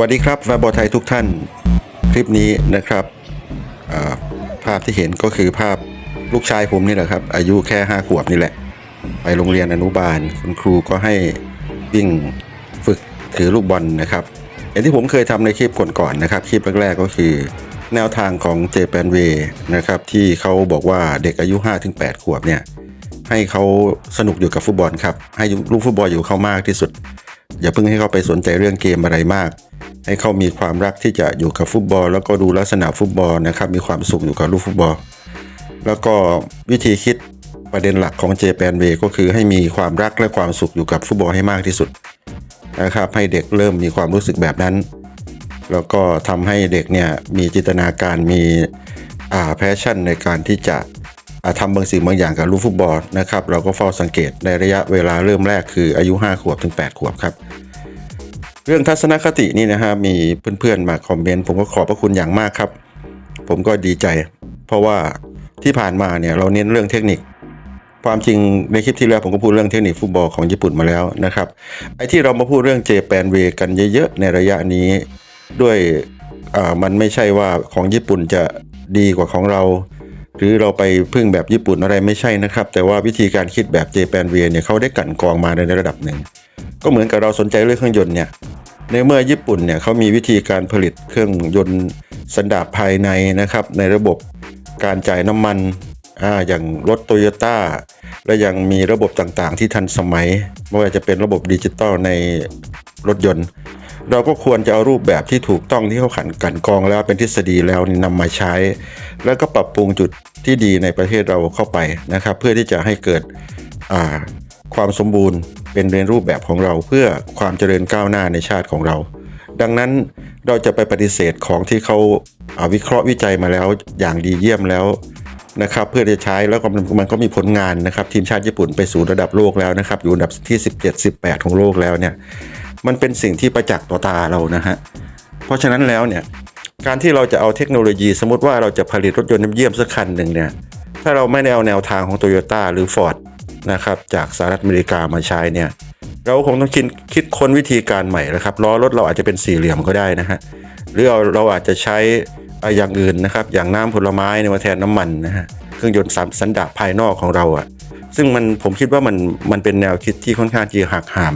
วัสดีครับแฟนบอลไทยทุกท่าน คลิปนี้นะครับภาพที่เห็นก็คือภาพลูกชายผมนี่แหละครับ อายุแค่ห้าขวบนี่แหละ ไปโรงเรียนอนุบาล คุณครูก็ให้วิ่งฝึกถือลูกบอลนะครับอย่างที่ผมเคยทำในคลิปก่อนๆนะครับ คลิปแรกๆก็คือแนวทางของเจแปนเวนะครับที่เขาบอกว่าเด็กอายุ 5-8 ขวบเนี่ยให้เขาสนุกอยู่กับฟุตบอลครับ ให้ลูกฟุตบอลอยู่เขามากที่สุด อย่าเพิ่งให้เขาไปสนใจเรื่องเกมอะไรมาก ให้เขามีความรักที่จะอยู่กับฟุตบอล แล้วก็ดูลักษณะฟุตบอลนะครับมีความสุขอยู่กับลูกฟุตบอล แล้วก็วิธีคิดประเด็นหลักของเจแปนเวก็คือให้มีความรักและความสุขอยู่กับฟุตบอลให้มากที่สุดนะครับให้เด็กเริ่มมีความรู้สึกแบบนั้น แล้วก็ทำให้เด็กเนี่ยมีจินตนาการมีอ่าแพชชั่นในการที่จะาทำบางสิ่งบางอย่างกับลูกฟุตบอลนะครับเราก็เฝ้าสังเกตในระยะเวลาเริ่มแรกคืออายุ 5 ขวบถึง 8 ขวบครับ เรื่องทัศนคตินี่นะฮะมีเพื่อนๆมาคอมเมนต์ผมก็ขอบพระคุณอย่างมากครับ ผมก็ดีใจ เพราะว่าที่ผ่านมาเนี่ยเราเน้นเรื่องเทคนิค ความจริงในคลิปที่แล้วผมก็พูดเรื่องเทคนิคฟุตบอลของญี่ปุ่นมาแล้วนะครับไอ้ที่เรามาพูดเรื่องเจแปนเวกันเยอะๆในระยะนี้ด้วยอ่ามันไม่ใช่ว่าของญี่ปุ่นจะดีกว่าของเรา หรือเราไปพึ่งแบบญี่ปุ่นอะไรไม่ใช่นะครับ แต่ว่าวิธีการคิดแบบเจแปนเวเนี่ยเขาได้กลั่นกรองมาในระดับหนึ่ง ก็เหมือนกับเราสนใจเรื่องเครื่องยนต์เนี่ยในเมื่อญี่ปุ่นเนี่ยเขามีวิธีการผลิตเครื่องยนต์สันดาปภายในนะครับ ในระบบการจ่ายน้ำมันอ่าอย่างรถโตโยต้าและยังมีระบบต่างๆ ที่ทันสมัยไม่ว่าจะเป็นระบบดิจิตอลในรถยนต์ เราก็ควรจะเอารูปแบบที่ถูกต้องที่เขาขันกันกองแล้วเป็นทฤษฎีแล้วนี่นำมาใช้ แล้วก็ปรับปรุงจุดที่ดีในประเทศเราเข้าไปนะครับ เพื่อที่จะให้เกิดความสมบูรณ์เป็นเรียนรูปแบบของเรา เพื่อความเจริญก้าวหน้าในชาติของเรา ดังนั้นเราจะไปปฏิเสธของที่เขาาวิเคราะห์วิจัยมาแล้วอย่างดีเยี่ยมแล้วนะครับเพื่อจะใช้แล้วก็มันมันก็มีผลงานนะครับ ทีมชาติญี่ปุ่นไปสู่ระดับโลกแล้วนะครับ อยู่อันดับที่ 17 18 ของโลกแล้วเนี่ย มันเป็นสิ่งที่ประจักษ์ต่อตาเรานะฮะ เพราะฉะนั้นแล้วเนี่ยการที่เราจะเอาเทคโนโลยีสมมติว่าเราจะผลิตรถยนต์น้ำเยี่ยมสักคันหนึ่งเนี่ยถ้าเราไม่ได้เอาแนวทางของโตโยต้าหรือ Ford นะครับจากสหรัฐอเมริกามาใช้เนี่ยเราคงต้องคิดคิดค้นวิธีการใหม่นะครับล้อรถเราอาจจะเป็นสี่เหลี่ยมก็ได้นะฮะหรือเราเราอาจจะใช้อาย่างอื่นนะครับอย่างน้ำผลไม้นมาแทนน้ำมันนะฮะเครื่องยนต์สันสันดาปภายนอกของเราอะซึ่งมันผมคิดว่ามันมันเป็นแนวคิดที่ค่อนข้างที่หักหาม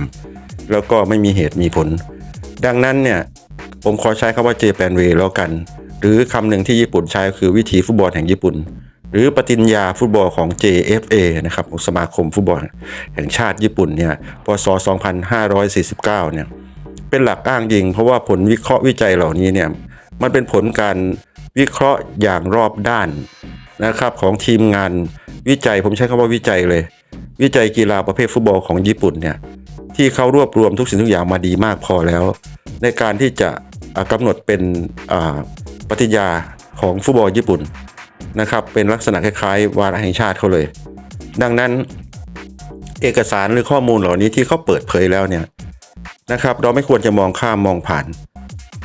แล้วก็ไม่มีเหตุมีผล ดังนั้นเนี่ยผมขอใช้คำว่าเจแปนเวแล้วกัน หรือคำหนึ่งที่ญี่ปุ่นใช้คือวิถีฟุตบอลแห่งญี่ปุ่น หรือปฏิญญาฟุตบอลของ JFA นะครับสมาคมฟุตบอลแห่งชาติญี่ปุ่นเนี่ยพศ 2549 เนี่ยเป็นหลักอ้างยิง เพราะว่าผลวิเคราะห์วิจัยเหล่านี้เนี่ยมันเป็นผลการวิเคราะห์อย่างรอบด้านนะครับของทีมงานวิจัยผมใช้คำว่าวิจัยเลย วิจัยกีฬาประเภทฟุตบอลของญี่ปุ่นเนี่ย ที่เขารวบรวมทุกสิ่งทุกอย่างมาดีมากพอแล้ว ในการที่จะอ่ากำหนดเป็นปฏิญาของฟุตบอลญี่ปุ่นนะครับเป็นลักษณะคล้ายๆ วาระแห่งชาติเขาเลย ดังนั้นเอกสารหรือข้อมูลเหล่านี้ที่เขาเปิดเผยแล้วเนี่ยนะครับ เราไม่ควรจะมองข้ามมองผ่าน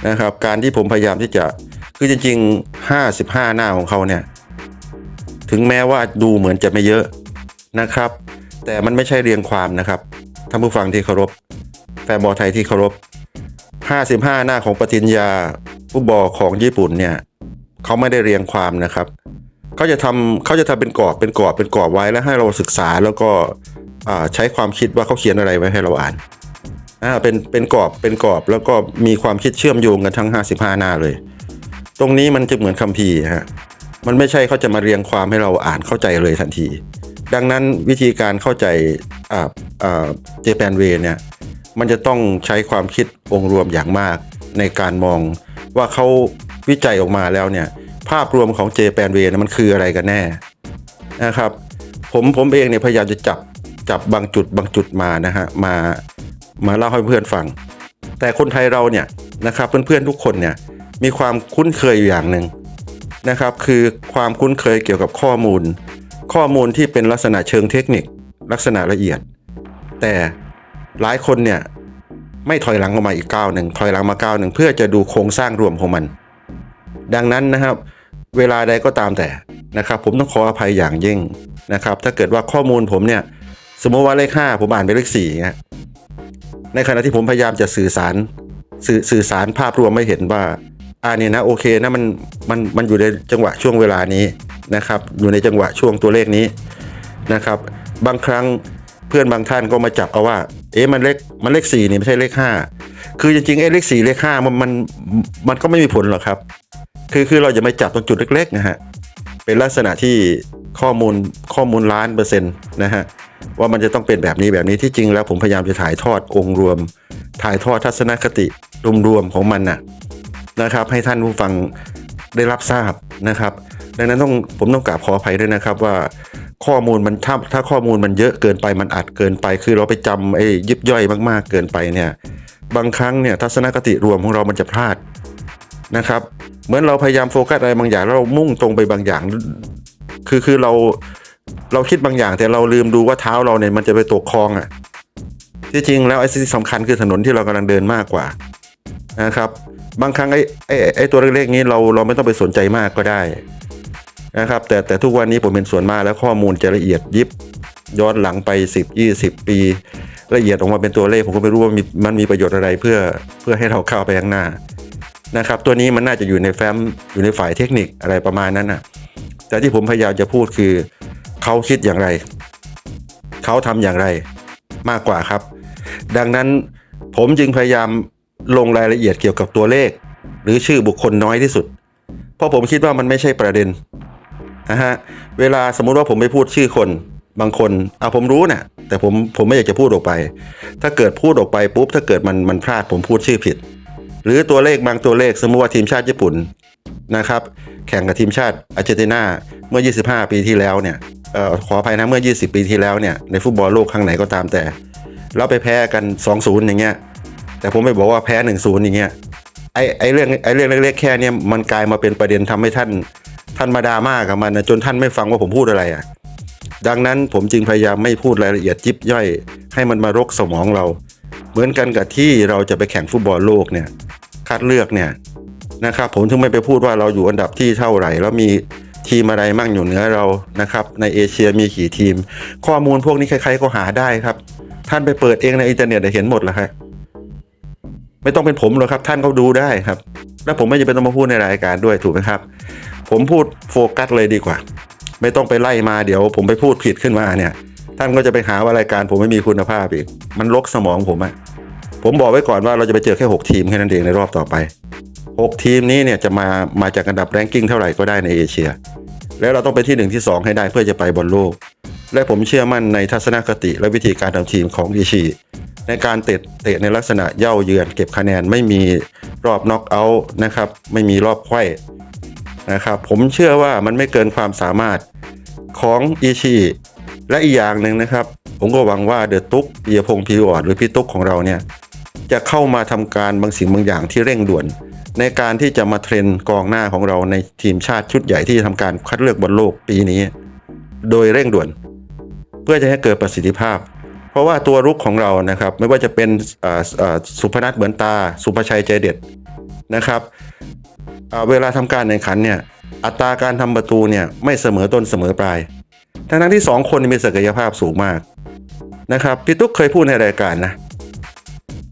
นะครับ การที่ผมพยายามที่จะคือจริง ๆ 55 หน้าของเขาเนี่ยถึงแม้ว่าดูเหมือนจะไม่เยอะนะครับ แต่มันไม่ใช่เรียงความนะครับ ท่านผู้ฟังที่เคารพ แฟนบอลไทยที่เคารพ 55 หน้าของปฏิญญาฟุตบอลของญี่ปุ่นเนี่ยเขาไม่ได้เรียงความนะครับเขาจะทำเขาจะทำเป็นกรอบเป็นกรอบเป็นกรอบไว้แล้วให้เราศึกษาแล้วก็ใช้ความคิดว่าเขาเขียนอะไรไว้ให้เราอ่านอ่าเป็นเป็นกรอบเป็นกรอบแล้วก็มีความคิดเชื่อมโยงกันทั้ง 55 หน้าเลย ตรงนี้มันจะเหมือนคัมภีร์ฮะมันไม่ใช่เขาจะมาเรียงความให้เราอ่านเข้าใจเลยทันที ดังนั้นวิธีการเข้าใจ เจแปนเวเนี่ยมันจะต้องใช้ความคิดองค์รวมอย่างมากในการมองว่าเขาวิจัยออกมาแล้วเนี่ยภาพรวมของเจแปนเวมันคืออะไรกันแน่นะครับ ผมผมเองเนี่ยพยายามจะจับจับบางจุดบางจุดมานะฮะมามาเล่าให้เพื่อนฟัง แต่คนไทยเราเนี่ยนะครับเพื่อนๆทุกคนเนี่ยมีความคุ้นเคยอยู่อย่างหนึ่งนะครับ คือความคุ้นเคยเกี่ยวกับข้อมูล ข้อมูลที่เป็นลักษณะเชิงเทคนิค ลักษณะละเอียด แต่หลายคนเนี่ยไม่ถอยหลังออกมาอีกก้าวหนึ่งถอยหลังมาก้าวหนึ่งเพื่อจะดูโครงสร้างรวมของมัน ดังนั้นนะครับ เวลาใดก็ตามแต่นะครับ ผมต้องขออภัยอย่างยิ่งนะครับ ถ้าเกิดว่าข้อมูลผมเนี่ย สมมติว่าเลขห้าผมอ่านเป็นเลขสี่เงี้ยในขณะที่ผมพยายามจะสื่อสารสื่อสื่อสารภาพรวมไม่เห็นว่าอ่าเนี่ยนะโอเคนะมันมันมันอยู่ในจังหวะช่วงเวลานี้นะครับ อยู่ในจังหวะช่วงตัวเลขนี้นะครับ บางครั้ง เพื่อนบางท่านก็มาจับเอาว่า เอ๊ะมันเลขมันเลขสี่นี่ไม่ใช่เลขห้าคือจริงๆไอ้เลขสี่เลขห้ามันมันมันก็ไม่มีผลหรอกครับ คือคือเราจะไม่จับตรงจุดเล็กๆนะฮะเป็นลักษณะที่ข้อมูลข้อมูลล้านเปอร์เซ็นต์นะฮะว่ามันจะต้องเป็นแบบนี้แบบนี้ที่จริงแล้วผมพยายามจะถ่ายทอดองค์รวม ถ่ายทอดทัศนคติรวมๆของมันน่ะนะครับ ให้ท่านผู้ฟังได้รับทราบนะครับ ดังนั้นต้องผมต้องกราบขออภัยด้วยนะครับว่า ข้อมูลมันถ้าถ้าข้อมูลมันเยอะเกินไปมันอัดเกินไป คือเราไปจำไอ้ยิบย่อยมากๆเกินไปเนี่ยบางครั้งเนี่ยทัศนคติรวมของเรามันจะพลาดนะครับ เหมือนเราพยายามโฟกัสอะไรบางอย่างแล้วเรามุ่งตรงไปบางอย่าง คือคือเราเราคิดบางอย่างแต่เราลืมดูว่าเท้าเราเนี่ยมันจะไปตกคลองอะ่ะที่จริงแล้วไอ้สิ่งที่สำคัญคือถนนที่เรากำลังเดินมากกว่านะครับ บางครั้งไอ้ไอ้ไอ้ตัวเล็กๆนี้เราเราไม่ต้องไปสนใจมากก็ได้ นะครับแต่แต่ทุกวันนี้ผมเป็นส่วนมากแล้วข้อมูลจะละเอียดยิบย้อนหลังไป 10 20 ปี ละเอียดออกมาเป็นตัวเลขผมก็ไม่รู้ว่ามันมีประโยชน์อะไรเพื่อเพื่อให้เราเข้าไปข้างหน้านะครับตัวนี้มันน่าจะอยู่ในแฟ้มอยู่ในฝ่ายเทคนิคอะไรประมาณนั้นนะแต่ที่ผมพยายามจะพูดคือเขาคิดอย่างไร เขาทำอย่างไรมากกว่าครับ ดังนั้นผมจึงพยายามลงรายละเอียดเกี่ยวกับตัวเลข หรือชื่อบุคคลน้อยที่สุด เพราะผมคิดว่ามันไม่ใช่ประเด็น นะฮะเวลาสมมุติว่าผมไปพูดชื่อคนบางคนเอาผมรู้นะ่ะแต่ผมผมไม่อยากจะพูดออกไป ถ้าเกิดพูดออกไปปุ๊บถ้าเกิดมันมันพลาดผมพูดชื่อผิด หรือตัวเลขบางตัวเลขสมมติว่าทีมชาติญี่ปุ่นนะครับแข่งกับทีมชาติอาร์เจนตินาเมื่อ 25 ปีที่แล้วเนี่ยออขออภัยนะเมื่อ 20 ปีที่แล้วเนี่ยในฟุตบอลโลกครั้งไหนก็ตามแต่แล้วไปแพ้กัน 2-0 อย่างเงี้ยแต่ผมไม่บอกว่าแพ้ 1-0 อย่างเงี้ยไอ้ไอ้เรื่องไอ้เรื่องเล็กๆแค่เนี้ยมันกลายมาเป็นประเด็นทำให้ท่าน ท่านมาดราม่ากับมันนะจนท่านไม่ฟังว่าผมพูดอะไรอะ ดังนั้นผมจึงพยายามไม่พูดรายละเอียดยิบย่อย ให้มันมารกสมองเรา เหมือนกันกับที่เราจะไปแข่งฟุตบอลโลกเนี่ยคัดเลือกเนี่ยนะครับผมถึงไม่ไปพูดว่าเราอยู่อันดับที่เท่าไหร่ แล้วมีทีมอะไรมั่งอยู่เหนือเรานะครับ ในเอเชียมีกี่ทีม ข้อมูลพวกนี้ใครๆก็หาได้ครับ ท่านไปเปิดเองในอินเทอร์เน็ตเห็นหมดแล้วครับไม่ต้องเป็นผมหรอกครับ ท่านก็ดูได้ครับ แล้วผมไม่จำเป็นต้องมาพูดในรายการด้วยถูกไหมครับ ผมพูดโฟกัสเลยดีกว่า ไม่ต้องไปไล่มาเดี๋ยว ผมไปพูดผิดขึ้นมาเนี่ย ท่านก็จะไปหาว่ารายการผมไม่มีคุณภาพอีก มันลกสมองผมอะผมบอกไว้ก่อนว่าเราจะไปเจอแค่ 6 ทีมแค่นั้นเองในรอบต่อไป 6 ทีมนี้เนี่ยจะมามาจากอันดับแรงกิ้งเท่าไหร่ก็ได้ในเอเชีย แล้วเราต้องไปที่ 1 ที่ 2 ให้ได้เพื่อจะไปบอลโลก และผมเชื่อมั่นในทัศนคติและวิธีการทำทีมของอิชิในการเตะเตะในลักษณะเย่าเยือนเก็บคะแนนไม่มีรอบน็อกเอาท์นะครับ ไม่มีรอบไขว้ นะครับผมเชื่อว่ามันไม่เกินความสามารถของอิชิและอีกอย่างหนึ่งนะครับ ผมก็หวังว่าเดอะตุ๊กปียพงพีวอร์ดหรือพี่ตุ๊กของเราเนี่ยจะเข้ามาทำการบางสิ่งบางอย่างที่เร่งด่วน ในการที่จะมาเทรนกองหน้าของเราในทีมชาติชุดใหญ่ที่จะทำการคัดเลือกบอลโลกปีนี้ โดยเร่งด่วน เพื่อจะให้เกิดประสิทธิภาพ เพราะว่าตัวรุกของเรานะครับ ไม่ว่าจะเป็นสุพนัทเหมือนตา สุภชัยใจเด็ดนะครับ เวลาทำการแข่งขันเนี่ยอัตราการทำประตูเนี่ยไม่เสมอต้นเสมอปลาย ทั้งนั้นที่สองคนมีศักยภาพสูงมากนะครับพี่ตุ๊กเคยพูดในรายการนะ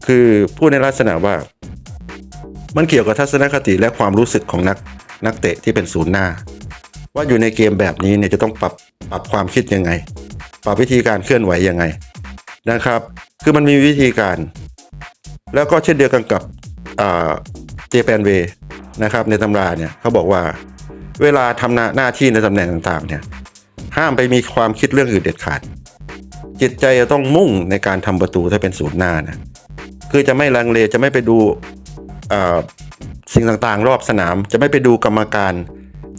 คือพูดในลักษณะว่า มันเกี่ยวกับทัศนคติและความรู้สึกของนักนักเตะที่เป็นศูนย์หน้า ว่าอยู่ในเกมแบบนี้เนี่ยจะต้องปรับปรับความคิดยังไง ปรับวิธีการเคลื่อนไหวยังไงนะครับ คือมันมีวิธีการ แล้วก็เช่นเดียวกันกับเจแปนเว นะครับในตำราเนี่ยเขาบอกว่าเวลาทำหน้านาที่ในตำแหน่งต่างๆเนี่ยห้ามไปมีความคิดเรื่องอื่นเด็ดขาด จิตใจจะต้องมุ่งในการทำประตูถ้าเป็นศูนย์หน้านะคือจะไม่ลังเลจะไม่ไปดูสิ่งต่างๆ รอบสนาม จะไม่ไปดูกรรมการ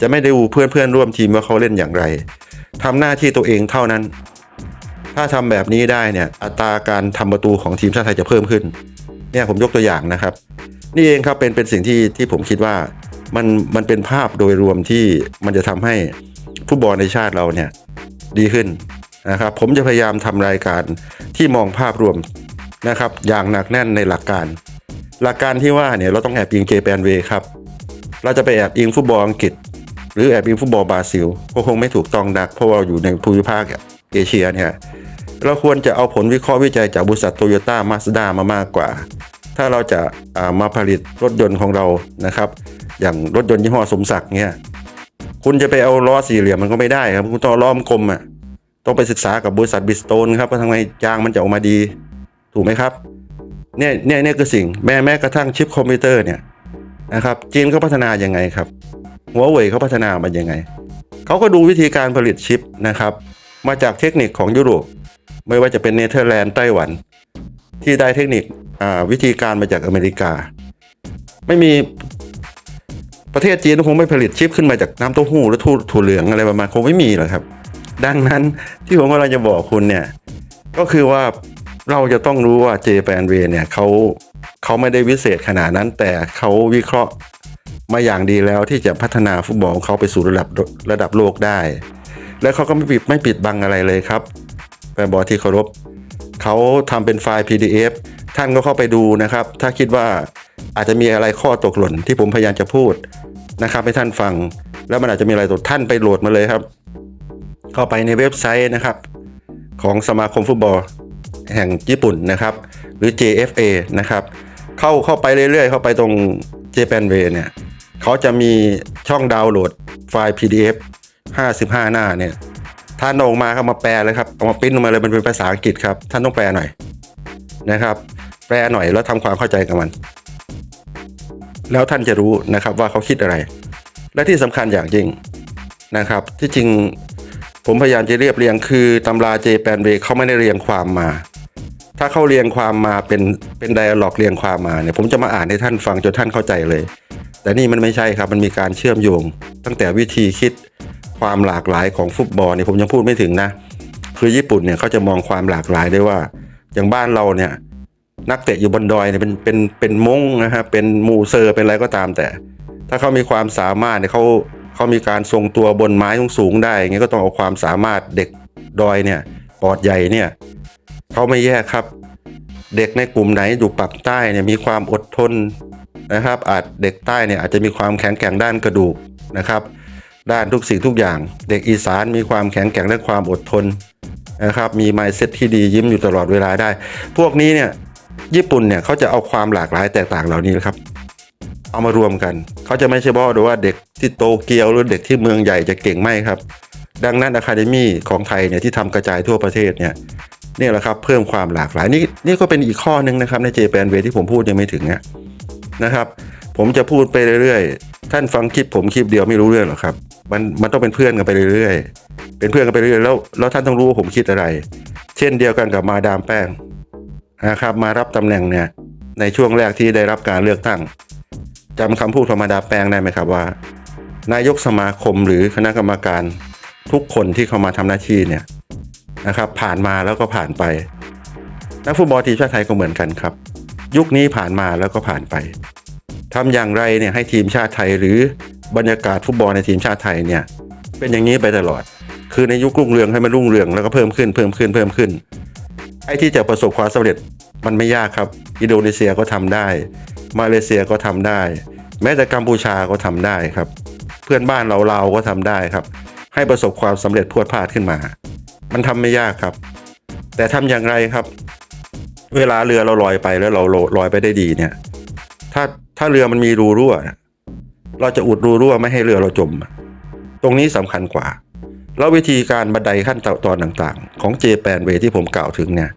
จะไม่ได้ดูเพื่อนๆร่วมทีมว่าเขาเล่นอย่างไรทำหน้าที่ตัวเองเท่านั้น ถ้าทำแบบนี้ได้เนี่ยอัตราการทำประตูของทีมชาติไทยจะเพิ่มขึ้นเนี่ยผมยกตัวอย่างนะครับ นี่เองครับเป็นเป็นสิ่งที่ที่ผมคิดว่ามันมันเป็นภาพโดยรวมที่มันจะทำให้ฟุตบอลในชาติเราเนี่ยดีขึ้นนะครับ ผมจะพยายามทำรายการที่มองภาพรวมนะครับ อย่างหนักแน่นในหลักการ หลักการที่ว่าเนี่ยเราต้องแอบอิงเจแปนเวครับ เราจะไปแอบอิงฟุตบอลอังกฤษ หรือแอบอิงฟุตบอลบราซิลก็คงไม่ถูกต้องนักเพราะว่าอยู่ในภูมิภาคเอเชียเนี่ยเราควรจะเอาผลวิเคราะห์วิจัยจากบริษัทโตโยต้ามาสด้ามามากกว่า ถ้าเราจะามาผลิตรถยนต์ของเรานะครับ อย่างรถยนต์ยี่ห้อสมศักดิ์เนี่ยคุณจะไปเอาล้อสี่เหลี่ยมมันก็ไม่ได้ครับ คุณต้องล้อมกลมอะต้องไปศึกษากับบริษัทบิสโตนครับว่าทำไมยางมันจะออกมาดี ถูกไหมครับเนี่ยเนี่ยเนี่ยคือสิ่งแม้แม้กระทั่งชิปคอมพิวเตอร์เนี่ยนะครับจีนเขาพัฒนายังไงครับหัวเว่ยเขาพัฒนามันยังไงเขาก็ดูวิธีการผลิตชิปนะครับ มาจากเทคนิคของยุโรปไม่ว่าจะเป็นเนเธอร์แลนด์ไต้หวัน ที่ได้เทคนิค วิธีการมาจากอเมริกา ไม่มีประเทศจีนคงไม่ผลิตชิปขึ้นมาจากน้ำเต้าหู้หรือถั่วถั่วเหลืองอะไรประมาณคงไม่มีหรอกครับ ดังนั้นที่ผมกำลังจะบอกคุณเนี่ย ก็คือว่าเราจะต้องรู้ว่าเจแปนเวเนี่ยเขาเขาไม่ได้วิเศษขนาดนั้น แต่เขาวิเคราะห์มาอย่างดีแล้วที่จะพัฒนาฟุตบอลของเขาไปสู่ระดับระดับโลกได้ และเขาก็ไม่ปิดไม่ปิดบังอะไรเลยครับแฟนบอลที่เคารพเขาทำเป็นไฟล์ PDF ท่านก็เข้าไปดูนะครับ ถ้าคิดว่าอาจจะมีอะไรข้อตกหล่นที่ผมพยายามจะพูดนะครับ ให้ท่านฟัง แล้วมันอาจจะมีอะไรตกท่านไปโหลดมาเลยครับ เข้าไปในเว็บไซต์นะครับ ของสมาคมฟุตบอลแห่งญี่ปุ่นนะครับ หรือ JFA นะครับ เข้าเข้าไปเรื่อยๆ เข้าไปตรง Japan Way เนี่ยเขาจะมีช่องดาวน์โหลดไฟล์ PDF 55 หน้าเนี่ยท่านอออกมาครับมาแปลเลยครับเอามาปริ้นออกมาเลยมันเป็นภาษาอังกฤษครับ ท่านต้องแปลหน่อย นะครับ แปลหน่อยแล้วทำความเข้าใจกับมัน แล้วท่านจะรู้นะครับว่าเขาคิดอะไร และที่สำคัญอย่างยิ่งนะครับ ที่จริงผมพยายามจะเรียบเรียงคือตำราเจแปนเวเขาไม่ได้เรียงความมา ถ้าเขาเรียงความมาเป็นเป็นไดอะล็อกเรียงความมาเนี่ยผมจะมาอ่านให้ท่านฟังจนท่านเข้าใจเลย แต่นี่มันไม่ใช่ครับมันมีการเชื่อมโยง ตั้งแต่วิธีคิดความหลากหลายของฟุตบอลเนี่ยผมยังพูดไม่ถึงนะ คือญี่ปุ่นเนี่ยเขาจะมองความหลากหลายได้ว่า อย่างบ้านเราเนี่ย นักเตะอยู่บนดอยเนี่ยเป็นเป็นเป็นมงนะครับเป็นมูเซอร์เป็นอะไรก็ตามแต่ ถ้าเขามีความสามารถเนี่ยเขาเขามีการทรงตัวบนไม้สูงได้อย่างเงี้ยก็ต้องเอาความสามารถเด็กดอยเนี่ยปอดใหญ่เนี่ยเขาไม่แยกครับ เด็กในกลุ่มไหนอยู่ปากใต้เนี่ยมีความอดทนนะครับ อาจเด็กใต้เนี่ยอาจจะมีความแข็งแกร่งด้านกระดูกนะครับ ด้านทุกสิ่งทุกอย่าง เด็กอีสานมีความแข็งแกร่งและความอดทน นะครับมีไมเซ็ตที่ดียิ้มอยู่ตลอดเวลาได้ พวกนี้เนี่ยญี่ปุ่นเนี่ยเขาจะเอาความหลากหลายแตกต่างเหล่านี้นะครับ เอามารวมกัน เขาจะไม่ใช่บอกดูว่าเด็กที่โตเกียวหรือเด็กที่เมืองใหญ่จะเก่งไม่ครับ ดังนั้นอะคาเดมี่ของไทยเนี่ยที่ทำกระจายทั่วประเทศเนี่ยนี่แหละครับเพิ่มความหลากหลายนี่นี่ก็เป็นอีกข้อหนึ่งนะครับในเจแปนเวที่ผมพูดยังไม่ถึงนะครับ ผมจะพูดไปเรื่อยๆ ท่านฟังคลิปผมคลิปเดียวไม่รู้เรื่องหรอกครับ มันมันต้องเป็นเพื่อนกันไปเรื่อยๆ เป็นเพื่อนกันไปเรื่อยๆแล้วแล้วท่านต้องรู้ว่าผมคิดอะไร เช่นเดียวกันกับมาดามแป้งนะครับ มารับตำแหน่งเนี่ย ในช่วงแรกที่ได้รับการเลือกตั้งจำคำพูดธรรมดาแปลงได้ไหมครับว่า นายกสมาคมหรือคณะกรรมการทุกคนที่เข้ามาทำหน้าที่เนี่ยนะครับ ผ่านมาแล้วก็ผ่านไปนักฟุตบอลทีมชาติไทยก็เหมือนกันครับ ยุคนี้ผ่านมาแล้วก็ผ่านไปทำอย่างไรเนี่ยให้ทีมชาติไทยหรือ บรรยากาศฟุตบอลในทีมชาติไทยเนี่ย เป็นอย่างนี้ไปตลอด คือในยุครุ่งเรืองให้มันรุ่งเรืองแล้วก็เพิ่มขึ้นเพิ่มขึ้นเพิ่มขึ้น ไอ้ที่จะประสบความสำเร็จมันไม่ยากครับ อินโดนีเซียก็ทำได้ มาเลเซียก็ทำได้ แม้แต่กัมพูชาก็ทำได้ครับ เพื่อนบ้านเราเราก็ทำได้ครับ ให้ประสบความสำเร็จพรวดพลาดขึ้นมา มันทำไม่ยากครับ แต่ทำอย่างไรครับ เวลาเรือเราลอยไปแล้วเราลอยไปได้ดีเนี่ย ถ้าถ้าเรือมันมีรูรั่ว เราจะอุดรูรั่วไม่ให้เรือเราจม ตรงนี้สำคัญกว่า แล้ววิธีการบันไดขั้นตอนต่างๆ ของเจแปนเวที่ผมกล่าวถึงเนี่ย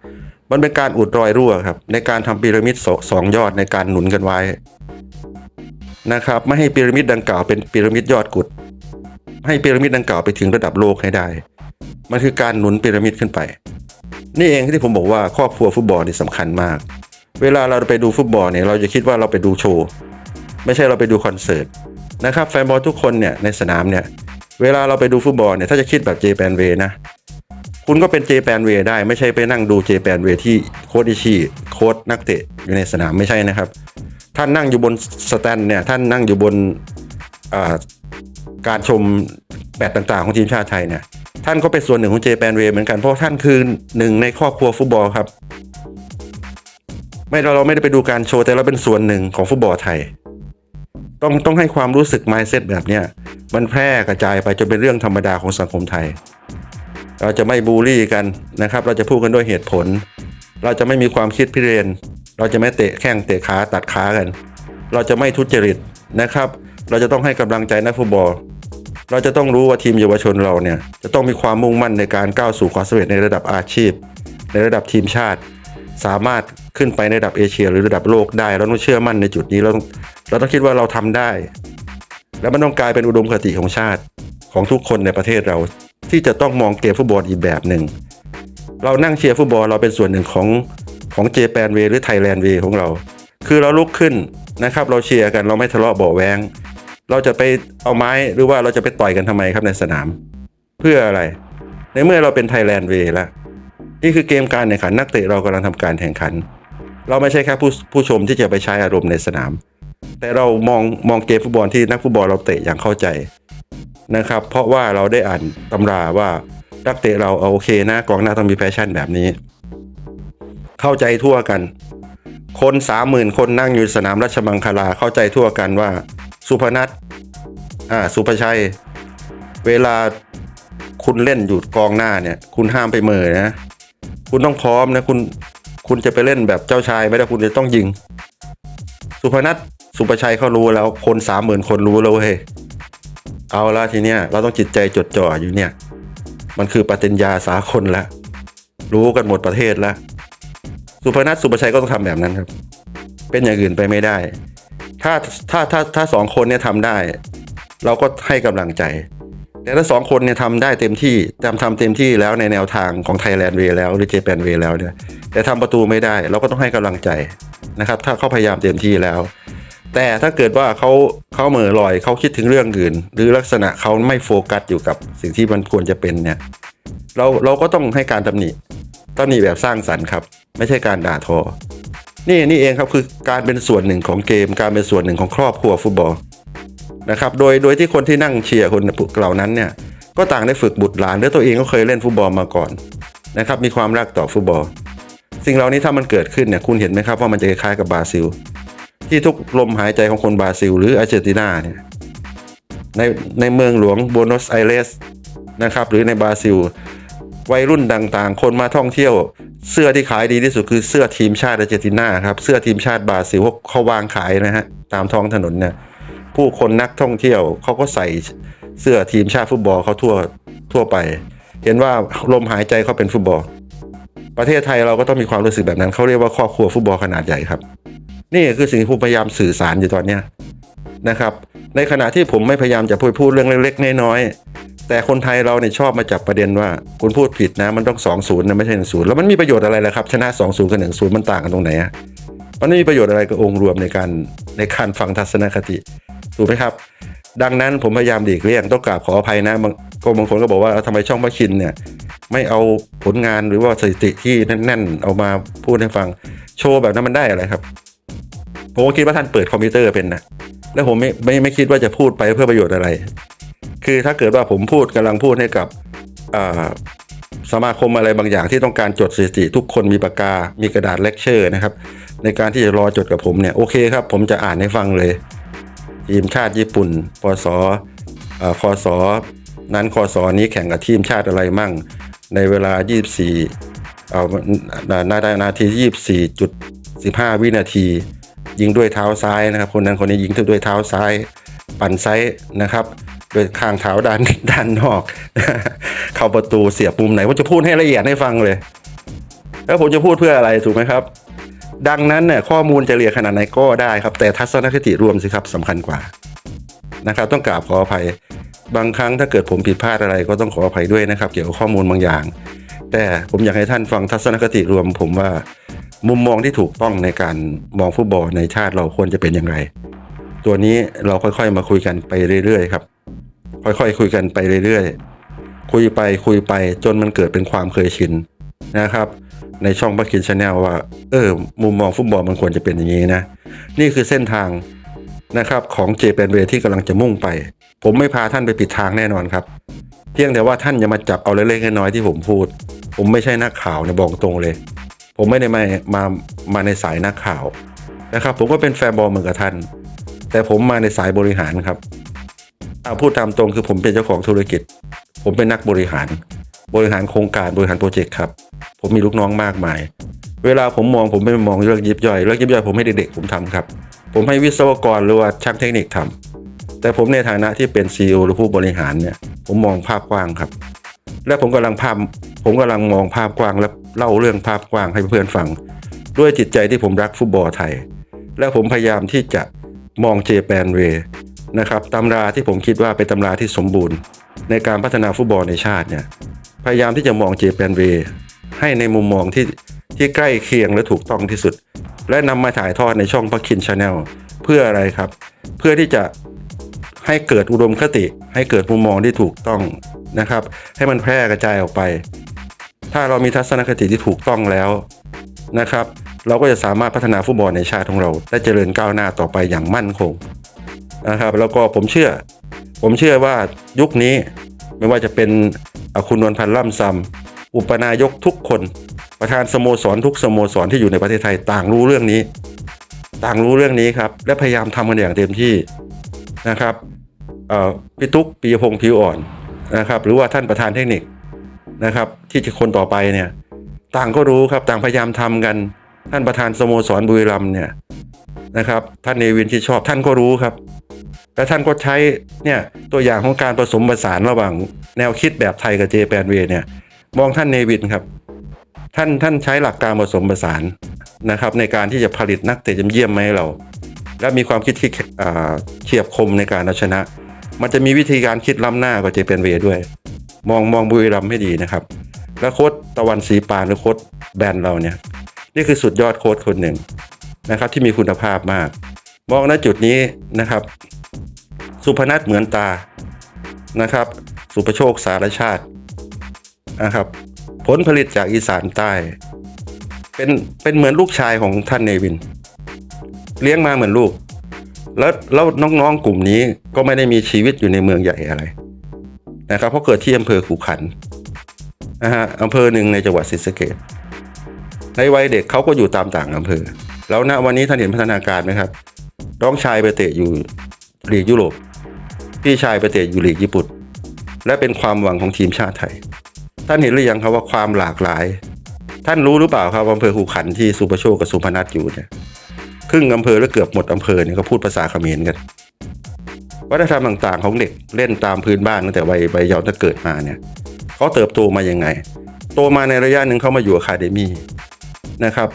มันเป็นการอุดรอยรั่วครับ ในการทำพีระมิดสสองยอดในการหนุนกันไว้นะครับไม่ให้พีระมิดดังกล่าวเป็นพีระมิดยอดกุด ให้พีระมิดดังกล่าวไปถึงระดับโลกให้ได้ มันคือการหนุนพีระมิดขึ้นไป นี่เองที่ผมบอกว่าครอบครัวฟุตบอลนี่สำคัญมาก เวลาเราไปดูฟุตบอลเนี่ยเราจะคิดว่าเราไปดูโชว์ ไม่ใช่เราไปดูคอนเสิร์ต นะครับแฟนบอลทุกคนเนี่ยในสนามเนี่ยเวลาเราไปดูฟุตบอลเนี่ยถ้าจะคิดแบบเจแปนเวนะคุณก็เป็นเจแปนเวได้ไม่ใช่ไปนั่งดูเจแปนเวที่โค้ดอิชิโค้ดนักเตะอยู่ในสนามไม่ใช่นะครับ ท่านนั่งอยู่บนสแตนเนี่ยท่านนั่งอยู่บนการชมแบตต่างๆ ของทีมชาติไทยเนี่ยท่านก็เป็นส่วนหนึ่งของเจแปนเวเหมือนกันเพราะท่านคือหนึ่งในครอบครัวฟุตบอลครับ ไม่เราเราไม่ได้ไปดูการโชว์แต่เราเป็นส่วนหนึ่งของฟุตบอลไทย ต้องต้องให้ความรู้สึก mindset แบบเนี้ยมันแพร่กระจายไปจนเป็นเรื่องธรรมดาของสังคมไทย เราจะไม่บูลลี่กันนะครับ เราจะพูดกันด้วยเหตุผล เราจะไม่มีความคิดพิเรน เราจะไม่เตะแข้งเตะขาตัดขากัน เราจะไม่ทุจริตนะครับ เราจะต้องให้กำลังใจนักฟุตบอล เราจะต้องรู้ว่าทีมเยาวชนเราเนี่ยจะต้องมีความมุ่งมั่นในการก้าวสู่ความสำเร็จในระดับอาชีพ ในระดับทีมชาติ สามารถ ขึ้นไปในระดับเอเชีย หรือระดับโลกได้ เราต้องเชื่อมั่นในจุดนี้ เราต้องเราต้องคิดว่าเราทำได้ แล้วมันต้องกลายเป็นอุดมคติของชาติของทุกคนในประเทศเรา ที่จะต้องมองเกมฟุตบอลอีกแบบหนึ่ง เรานั่งเชียร์ฟุตบอลเราเป็นส่วนหนึ่งของของเจแปนเวหรือไทยแลนด์เวของเรา คือเราลุกขึ้นนะครับ เราเชียร์กันเราไม่ทะเลาะเบาแวงเราจะไปเอาไม้หรือว่าเราจะไปต่อยกันทำไมครับในสนาม เพื่ออะไร ในเมื่อเราเป็นไทยแลนด์เวแล้วนี่คือเกมการแข่งขันนักเตะเรากำลังทำการแข่งขัน เราไม่ใช่แค่ผู้ผู้ชมที่จะไปใช้อารมณ์ในสนาม แต่เรามองมองเกมฟุตบอลที่นักฟุตบอลเราเตะอย่างเข้าใจนะครับ เพราะว่าเราได้อ่านตำราว่านักเตะเราเอาโอเคนะกองหน้าต้องมีแฟชั่นแบบนี้ เข้าใจทั่วกัน คนสามหมื่นคนนั่งอยู่สนามราชมังคลาเข้าใจทั่วกันว่า สุพนัทอ่าสุภชัย เวลาคุณเล่นอยู่กองหน้าเนี่ย คุณห้ามไปเมอนะ คุณต้องพร้อมนะ คุณ คุณจะไปเล่นแบบเจ้าชายไม่ได้คุณจะต้องยิง สุพนัทสุภชัยเขารู้แล้วคนสามหมื่นคนรู้แล้วเว้ยเอาละทีเนี้ยเราต้องจิตใจจดจ่ออยู่เนี่ย มันคือปฏิญญาสากลแล้วรู้กันหมดประเทศแล้วสุพนัทสุภชัยก็ต้องทำแบบนั้นครับ เป็นอย่างอื่นไปไม่ได้ ถ้าถ้าถ้าถ้าสองคนเนี่ยทำได้ เราก็ให้กำลังใจ แต่ถ้าสองคนเนี่ยทำได้เต็มที่ทำทำเต็มที่แล้วในแนวทางของไทยแลนด์เวแล้วหรือเจแปนเวแล้วเนี่ย แต่ทำประตูไม่ได้ เราก็ต้องให้กำลังใจนะครับ ถ้าเขาพยายามเต็มที่แล้ว แต่ถ้าเกิดว่าเขาเขาเหม่อลอยเขาคิดถึงเรื่องอื่น หรือลักษณะเขาไม่โฟกัสอยู่กับสิ่งที่มันควรจะเป็นเนี่ยเราเราก็ต้องให้การตำหนิตำหนิแบบสร้างสรรค์ครับ ไม่ใช่การด่าทอ นี่นี่เองครับคือการเป็นส่วนหนึ่งของเกม การเป็นส่วนหนึ่งของครอบครัวฟุตบอลนะครับโดยโดยที่คนที่นั่งเชียร์คนเหล่านั้นเนี่ยก็ต่างได้ฝึกบุตรหลานและตัวเองก็เคยเล่นฟุตบอลมาก่อนนะครับมีความรักต่อฟุตบอล สิ่งเหล่านี้ถ้ามันเกิดขึ้นเนี่ยคุณเห็นไหมครับว่ามันจะคล้ายกับบราซิล ที่ทุกลมหายใจของคนบราซิล หรืออาร์เจนตินาเนี่ยในในเมืองหลวงโบนอสไอเรสนะครับหรือในบราซิล วัยรุ่นต่างๆ คนมาท่องเที่ยวเสื้อที่ขายดีที่สุดคือเสื้อทีมชาติอาร์เจนตินาครับเสื้อทีมชาติบราซิลเขาวางขายนะฮะตามท้องถนนเนี่ยผู้คนนักท่องเที่ยวเขาก็ใส่เสื้อทีมชาติฟุตบอลเขาทั่วทั่วไป เห็นว่าลมหายใจเขาเป็นฟุตบอล ประเทศไทยเราก็ต้องมีความรู้สึกแบบนั้นเขาเรียกว่าครอบครัวฟุตบอลขนาดใหญ่ครับ นี่คือสิ่งที่ผมพยายามสื่อสารอยู่ตอนเนี้ยนะครับในขณะที่ผมไม่พยายามจะพูดพูดเรื่องเล็กๆน้อยๆแต่คนไทยเราเนี่ยชอบมาจับประเด็นว่า คุณพูดผิดนะมันต้อง2อศูนย์นะไม่ใช่หนึ่งศูนย์แล้วมันมีประโยชน์อะไรล่ะครับชนะ2อศูนย์กับหนึ่งศูนย์มันต่างกันตรงไหนอะมันไม่มีประโยชน์อะไรกับองค์รวมในการในการฟังทัศนคติถูกไหมครับดังนั้นผมพยายามหลีกเลี่ยงต้องกราบขออภัยนะบางก็บางคนก็บอกว่าเอาทำไมช่องพระคินเนี่ย ไม่เอาผลงานหรือว่าสถิติที่แน่นๆ เอามาพูดให้ฟังโชว์แบบนั้นมันได้อะไรครับ ผมก็คิดว่าท่านเปิดคอมพิวเตอร์เป็นนะแล้วผมไม่ไม่ไม่คิดว่าจะพูดไปเพื่อประโยชน์อะไร คือถ้าเกิดว่าผมพูดกำลังพูดให้กับสมาคมอะไรบางอย่างที่ต้องการจดสถิติทุกคนมีปากกา มีกระดาษเลคเชอร์นะครับ ในการที่จะรอจดกับผมเนี่ยโอเคครับ ผมจะอ่านให้ฟังเลยทีมชาติญี่ปุ่นพศอ่าคศนั้นคศนี้แข่งกับทีมชาติอะไรมั่ง ในเวลา 24 เอานานานาที 24.15 วินาที ยิงด้วยเท้าซ้ายนะครับ คนนั้นคนนี้ยิงด้วยเท้าซ้าย ปั่นไซส์นะครับโดยข้างเท้าด้านด้านนอก เข้าประตูเสียบมุมไหนผมจะพูดให้ละเอียดให้ฟังเลย แล้วผมจะพูดเพื่ออะไรถูกไหมครับ ดังนั้นเนี่ยข้อมูลจะเรียขนาดไหนก็ได้ครับ แต่ทัศนคติรวมสิครับสำคัญกว่านะครับ ต้องกราบขออภัย บางครั้งถ้าเกิดผมผิดพลาดอะไรก็ต้องขออภัยด้วยนะครับ เกี่ยวกับข้อมูลบางอย่าง แต่ผมอยากให้ท่านฟังทัศนคติรวม ผมว่ามุมมองที่ถูกต้องในการมองฟุตบอลในชาติเราควรจะเป็นอย่างไร ตัวนี้เราค่อยๆ มาคุยกันไปเรื่อยๆครับ ค่อยๆ คุยกันไปเรื่อยๆ คุยไปคุยไปจนมันเกิดเป็นความเคยชินนะครับ ในช่องบัคคินชาแนลว่า เออ มุมมองฟุตบอลมันควรจะเป็นอย่างนี้นะ นี่คือเส้นทางนะครับของเจแปนเวที่กำลังจะมุ่งไป ผมไม่พาท่านไปผิดทางแน่นอนครับ เพียงแต่ว่าท่านอย่ามาจับเอาเล็กๆน้อยๆที่ผมพูด ผมไม่ใช่นักข่าวนะบอกตรงเลย ผมไม่ได้มามามาในสายนักข่าวนะครับ ผมก็เป็นแฟนบอลเหมือนกับท่าน แต่ผมมาในสายบริหารครับเอาพูดตามตรงคือผมเป็นเจ้าของธุรกิจ ผมเป็นนักบริหาร บริหารโครงการบริหารโปรเจกต์ครับ ผมมีลูกน้องมากมาย เวลาผมมองผมไม่มองเรื่องยิบย่อยเรื่องยิบย่อยผมให้เด็กๆผมทำครับ ผมให้วิศวกรหรือว่าช่างเทคนิคทำ แต่ผมในฐานะที่เป็นซีอหรือผู้บริหารเนี่ย ผมมองภาพกว้างครับ และผมกำลังภาพผมกำลังมองภาพกว้างและเล่าเรื่องภาพกว้างให้เพื่อนฟัง ด้วยจิตใจที่ผมรักฟุตบอลไทย และผมพยายามที่จะมองเจแปนเวนะครับตำราที่ผมคิดว่าเป็นตำราที่สมบูรณ์ ในการพัฒนาฟุตบอลในชาติเนี่ยพยายามที่จะมองเจแปนเวให้ในมุมมองที่ที่ใกล้เคียงและถูกต้องที่สุด และนำมาถ่ายทอดในช่องพักคินชาแนลเพื่ออะไรครับ เพื่อที่จะ ให้เกิดอุดมคติ ให้เกิดมุมมองที่ถูกต้องนะครับ ให้มันแพร่กระจายออกไป ถ้าเรามีทัศนคติที่ถูกต้องแล้วนะครับ เราก็จะสามารถพัฒนาฟุตบอลในชาติของเรา ได้เจริญก้าวหน้าต่อไปอย่างมั่นคงนะครับ แล้วก็ผมเชื่อ ผมเชื่อว่ายุคนี้ไม่ว่าจะเป็นอะคุณนวลพันธ์ล่ำซำอุปนายกทุกคนประธานสโมสรทุกสโมสรที่อยู่ในประเทศไทยต่างรู้เรื่องนี้ ต่างรู้เรื่องนี้ครับ และพยายามทำกันอย่างเต็มที่ นะครับพี่ตุ๊กปียพงศ์ผิวอ่อนนะครับ หรือว่าท่านประธานเทคนิคนะครับ ที่จะคนต่อไปเนี่ย ต่างก็รู้ครับต่างพยายามทำกัน ท่านประธานสโมสรบุรีรัมเนี่ยนะครับ ท่านเนวินที่ชอบท่านก็รู้ครับ และท่านก็ใช้เนี่ยตัวอย่างของการผสมผสานระหว่างแนวคิดแบบไทยกับเจแปนเวเนี่ย มองท่านเนวินครับ ท่านท่านใช้หลักการผสมผสานนะครับ ในการที่จะผลิตนักเตะเยี่ยมมาให้เรา และมีความคิดที่เฉียบคมในการเอาชนะ มันจะมีวิธีการคิดล้ำหน้ากว่าเจแปนเวด้วย มองมองบุรีรัมให้ดีนะครับ และโค้ดตะวันศรีปานหรือโค้ดแบรนเราเนี่ยนี่คือสุดยอดโค้ดคนหนึ่งนะครับ ที่มีคุณภาพมาก มองณจุดนี้นะครับ สุพนัทเหมือนตานะครับ สุประโชคสารชาตินะครับ ผลผลิตจากอีสานใต้ เป็นเป็นเหมือนลูกชายของท่านเนวิน เลี้ยงมาเหมือนลูก แล้วแล้วน้องๆกลุ่มนี้ก็ไม่ได้มีชีวิตอยู่ในเมืองใหญ่อะไรนะครับเพราะเกิดที่อำเภอขุขันนะฮะอำเภอหนึ่งในจังหวัดศรีสะเกษในวัยเด็กเขาก็อยู่ตามต่างอำเภอ แล้วณวันนี้ท่านเห็นพัฒนาการไหมครับน้องชายไปเตะอยู่ลีกยุโรปพี่ชายไปเตะอยู่ลีกญี่ปุ่น และเป็นความหวังของทีมชาติไทย ท่านเห็นหรือยังครับว่าความหลากหลาย ท่านรู้หรือเปล่าครับอำเภอหูขันที่สุประโชคกับสุพนัทอยู่เนี่ย ครึ่งอำเภอและเกือบหมดอำเภอเนี่ยเขาพูดภาษาเขมรกันวัฒนธรรมต่างๆ ของเด็กเล่นตามพื้นบ้านตั้งแต่วัยวัยเยาว์ตั้งเกิดมาเนี่ยเขาเติบโตมายังไง โตมาในระยะหนึ่งเขามาอยู่อะคาเดมี่นะครับ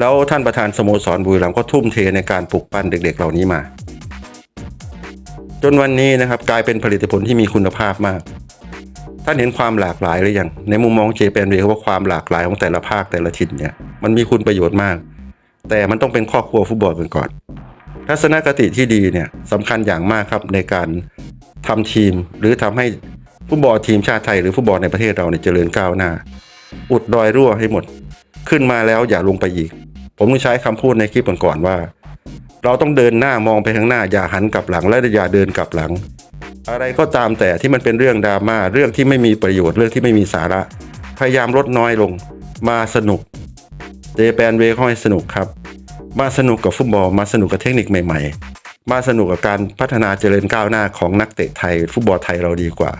แล้วท่านประธานสโมสรบุรีรัมย์ก็ทุ่มเทในการปลูกปั้นเด็ก ๆ เหล่านี้มา จนวันนี้นะครับกลายเป็นผลิตผลที่มีคุณภาพมาก ท่านเห็นความหลากหลายหรือยังในมุมมองเจแปนเวว่าความหลากหลายของแต่ละภาคแต่ละถิ่นเนี่ยมันมีคุณประโยชน์มาก แต่มันต้องเป็นครอบครัวฟุตบอลกันก่อน ทัศนคติที่ดีเนี่ยสำคัญอย่างมากครับในการทำทีม หรือทำให้ฟุตบอลทีมชาติไทยหรือฟุตบอลในประเทศเราเนี่ยเจริญก้าวหน้า อุดรอยรั่วให้หมด ขึ้นมาแล้วอย่าลงไปอีก ผมต้องใช้คำพูดในคลิปก่อนๆว่า เราต้องเดินหน้ามองไปข้างหน้าอย่าหันกลับหลังและอย่าเดินกลับหลัง อะไรก็ตามแต่ที่มันเป็นเรื่องดราม่าเรื่องที่ไม่มีประโยชน์เรื่องที่ไม่มีสาระ พยายามลดน้อยลง มาสนุก เจแปนเวเขาให้สนุกครับ มาสนุกกับฟุตบอล มาสนุกกับเทคนิคใหม่ ๆ มาสนุกกับการพัฒนาเจริญก้าวหน้าของนักเตะไทย ฟุตบอลไทยเราดีกว่า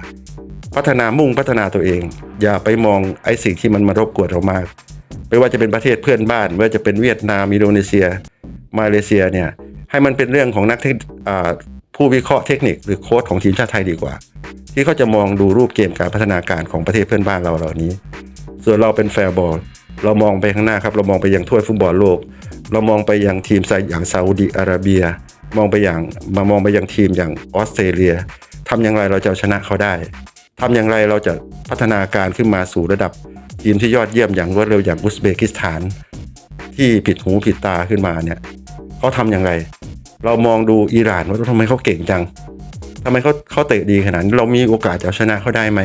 พัฒนามุ่งพัฒนาตัวเอง อย่าไปมองไอ้สิ่งที่มันมารบกวนเรามาก ไม่ว่าจะเป็นประเทศเพื่อนบ้านไม่ว่าจะเป็นเวียดนามอินโดนีเซีย มาเลเซียเนี่ยให้มันเป็นเรื่องของนักเทคผู้วิเคราะห์เทคนิคหรือโค้ชของทีมชาติไทยดีกว่า ที่เขาจะมองดูรูปเกมการพัฒนาการของประเทศเพื่อนบ้านเราเหล่านี้ ส่วนเราเป็นแฟร์บอล เรามองไปข้างหน้าครับเรามองไปยังถ้วยฟุตบอลโลก เรามองไปยังทีมอย่างซาอุดิอาระเบีย มองไปอย่างมามองไปยังทีมอย่างออสเตรเลียทำอย่างไรเราจะชนะเขาได้ทำอย่างไรเราจะพัฒนาการขึ้นมาสู่ระดับทีมที่ยอดเยี่ยมอย่างรวดเร็วอย่างอุซเบกิสถาน ที่ผิดหูผิดตาขึ้นมาเนี่ยเขาทำอย่างไร เรามองดูอิหร่านว่าทำไมเขาเก่งจังทำไมเขาเขาเตะดีขนาดนี้เรามีโอกาสจะเอาชนะเขาได้ไหม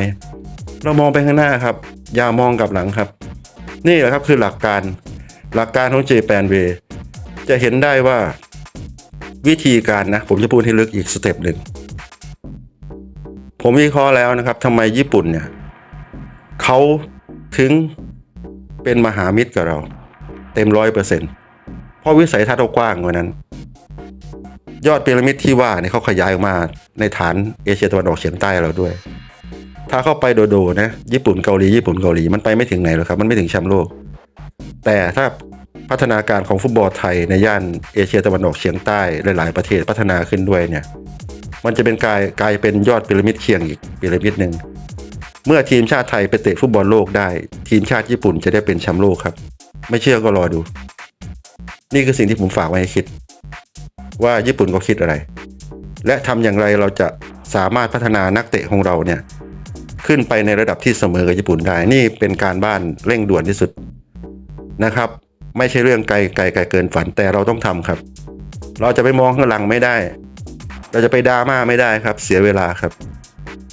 เรามองไปข้างหน้าครับ อย่ามองกลับหลังครับ นี่แหละครับคือหลักการหลักการของเจแปนเวจะเห็นได้ว่าวิธีการนะ ผมจะพูดให้ลึกอีกสเต็ปหนึ่ง ผมวิเคราะห์แล้วนะครับทำไมญี่ปุ่นเนี่ยเขาถึงเป็นมหามิตรกับเรา เต็มร้อยเปอร์เซ็นต์เพราะวิสัยทัศน์กว้างกว่านั้น ยอดพีระมิดที่ว่าเนี่ยเขาขยายออกมาในฐานเอเชียตะวันออกเฉียงใต้เราด้วย ถ้าเข้าไปโดโดนะ ญี่ปุ่นเกาหลีญี่ปุ่นเกาหลีมันไปไม่ถึงไหนหรอกครับ มันไม่ถึงแชมป์โลก แต่ถ้าพัฒนาการของฟุตบอลไทยในย่านเอเชียตะวันออกเฉียงใต้หลาย ๆ ประเทศพัฒนาขึ้นด้วยเนี่ย มันจะเป็นกลายกลายเป็นยอดพีระมิดเคียงอีกพีระมิดหนึ่งเมื่อทีมชาติไทยไปเตะฟุตบอลโลกได้ ทีมชาติญี่ปุ่นจะได้เป็นแชมป์โลกครับ ไม่เชื่อก็รอดู นี่คือสิ่งที่ผมฝากไว้ให้คิด ว่าญี่ปุ่นก็คิดอะไร และทำอย่างไรเราจะสามารถพัฒนานักเตะของเราเนี่ย ขึ้นไปในระดับที่เสมอกับญี่ปุ่นได้ นี่เป็นการบ้านเร่งด่วนที่สุดนะครับ ไม่ใช่เรื่องไกลไกลไกลเกินฝันแต่เราต้องทำครับ เราจะไปมองข้างหลังไม่ได้ เราจะไปดราม่าไม่ได้ครับ เสียเวลาครับ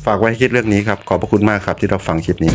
ฝากไว้ให้คิดเรื่องนี้ครับ ขอบพระคุณมากครับที่เราฟังคลิปนี้